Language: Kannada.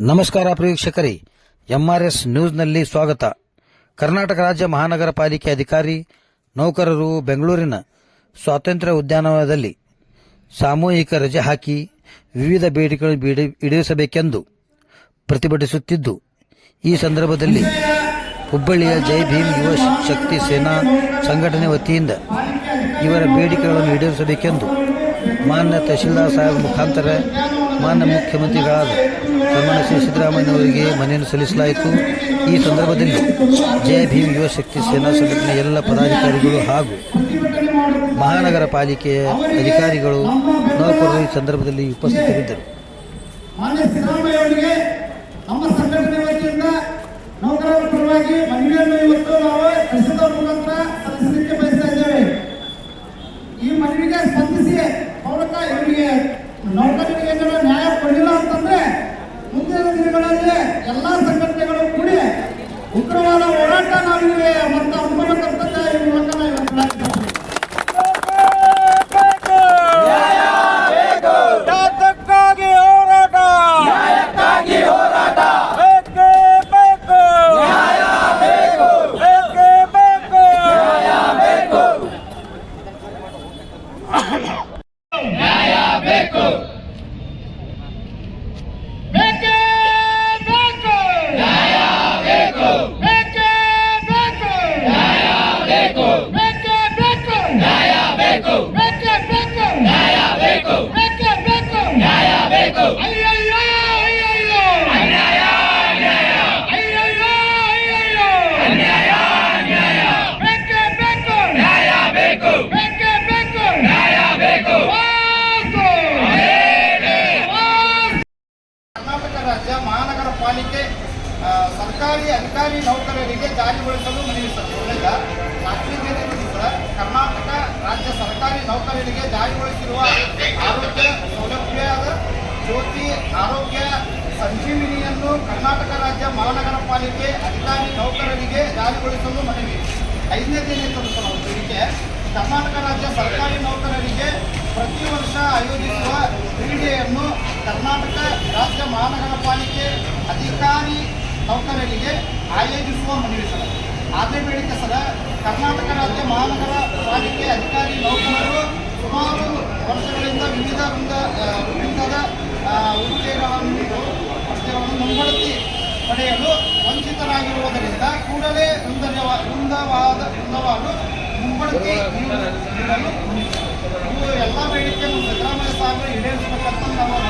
ನಮಸ್ಕಾರ ಪ್ರೇಕ್ಷಕರೇ ಎಂಆರ್ಎಸ್ ನ್ಯೂಸ್ನಲ್ಲಿ ಸ್ವಾಗತ. ಕರ್ನಾಟಕ ರಾಜ್ಯ ಮಹಾನಗರ ಪಾಲಿಕೆ ಅಧಿಕಾರಿ, ನೌಕರರು ಬೆಂಗಳೂರಿನ ಸ್ವಾತಂತ್ರ್ಯ ಉದ್ಯಾನವನದಲ್ಲಿ ಸಾಮೂಹಿಕ ರಜೆ ಹಾಕಿ ವಿವಿಧ ಬೇಡಿಕೆಗಳನ್ನು ಈಡೇ- ಈಡೇರಿಸಬೇಕೆಂದು ಪ್ರತಿಭಟಿಸುತ್ತಿದ್ದು, ಈ ಸಂದರ್ಭದಲ್ಲಿ ಹುಬ್ಬಳ್ಳಿಯ ಜೈ ಭೀಮ್ ಯುವ ಶಕ್ತಿ ಸೇನಾ ಸಂಘಟನೆ ವತಿಯಿಂದ ಇವರ ಬೇಡಿಕೆಗಳನ್ನು ಈಡೇರಿಸಬೇಕೆಂದು ಮಾನ್ಯ ತಹಶೀಲ್ದಾರ್ ಸಾಹೇಬ್ ಮುಖಾಂತರ ಮಾನ್ಯ ಮುಖ್ಯಮಂತ್ರಿಗಳಾದ ಸನ್ಮಾನ್ಯ ಶ್ರೀ ಸಿದ್ದರಾಮಯ್ಯನವರಿಗೆ ಮನೆಯನ್ನು ಸಲ್ಲಿಸಲಾಯಿತು. ಈ ಸಂದರ್ಭದಲ್ಲಿ ಜಯ ಭೀಮ್ ಯುವ ಶಕ್ತಿ ಸೇನಾ ಸಂಘಟನೆಯ ಎಲ್ಲ ಪದಾಧಿಕಾರಿಗಳು ಹಾಗೂ ಮಹಾನಗರ ಪಾಲಿಕೆಯ ಅಧಿಕಾರಿಗಳು ನೌಕರರು ಈ ಸಂದರ್ಭದಲ್ಲಿ ಉಪಸ್ಥಿತರಿದ್ದರು. ಸಂಘಟನೆ ಈ ಮನವಿಗೆ ಸ್ಪಂದಿಸಿ ಇವರಿಗೆ ನೌಕರರಿಗೆ ಏನಾದ್ರು ನ್ಯಾಯ ಕೊಡಲಿಲ್ಲ ಅಂತಂದ್ರೆ ಮುಂದಿನ ದಿನಗಳಲ್ಲಿ ಎಲ್ಲಾ ಸಂಘಟನೆಗಳು ಕೂಡಿ ಉಗ್ರವಾದ ಹೋರಾಟ ನಾವಿವೆ ಮತ್ತು ಪಾಲಿಕೆ ಸರ್ಕಾರಿ ಅಧಿಕಾರಿ ನೌಕರರಿಗೆ ಜಾರಿಗೊಳಿಸಲು ಮನವಿ ತೇದಿ ಕರ್ನಾಟಕ ರಾಜ್ಯ ಸರ್ಕಾರಿ ನೌಕರರಿಗೆ ಜಾರಿಗೊಳಿಸಿರುವ ಆರೋಗ್ಯ ಸೌಲಭ್ಯದ ಜ್ಯೋತಿ ಆರೋಗ್ಯ ಸಂಜೀವಿನಿಯನ್ನು ಕರ್ನಾಟಕ ರಾಜ್ಯ ಮಹಾನಗರ ಪಾಲಿಕೆ ಅಧಿಕಾರಿ ನೌಕರರಿಗೆ ಜಾರಿಗೊಳಿಸಲು ಮನವಿ. ಐದನೇ ನಾವು ಬೇಡಿಕೆ. ಕರ್ನಾಟಕ ರಾಜ್ಯ ಸರ್ಕಾರಿ ನೌಕರರಿಗೆ ಪ್ರತಿ ವರ್ಷ ಆಯೋಜಿಸುವ ಕ್ರೀಡೆಯನ್ನು ಕರ್ನಾಟಕ ರಾಜ್ಯ ಮಹಾನಗರ ಪಾಲಿಕೆ ಅಧಿಕಾರಿ ನೌಕರರಿಗೆ ಆಯೋಜಿಸುವ ಮನವಿ ಸರ ಅದೇ ಬೇಡಿಕೆ ಸರ ಕರ್ನಾಟಕ ರಾಜ್ಯ ಮಹಾನಗರ ಪಾಲಿಕೆ ಅಧಿಕಾರಿ ನೌಕರರು ಸುಮಾರು ವರ್ಷಗಳಿಂದ ವಿವಿಧ ವೃಂದ ವೃಂದದ ಉದ್ಯೋಗಗಳನ್ನು ವಸ್ತುಗಳನ್ನು ಮುಂಬಡ್ತಿ ಪಡೆಯಲು ವಂಚಿತರಾಗಿರುವುದರಿಂದ ಕೂಡಲೇ ವೃಂದವ ವೃಂದವಾದ ವೃಂದವಾದ ಮುಂಬಡ್ತಿ ನೀಡಲು ನೀಡಲು ಇವು ಎಲ್ಲ ಬೇಡಿಕೆಯನ್ನು ಸಿದ್ದರಾಮಯ್ಯ ಸಾಹೇಬರು ಈಡೇರಿಸಬೇಕಂತ ನಾವು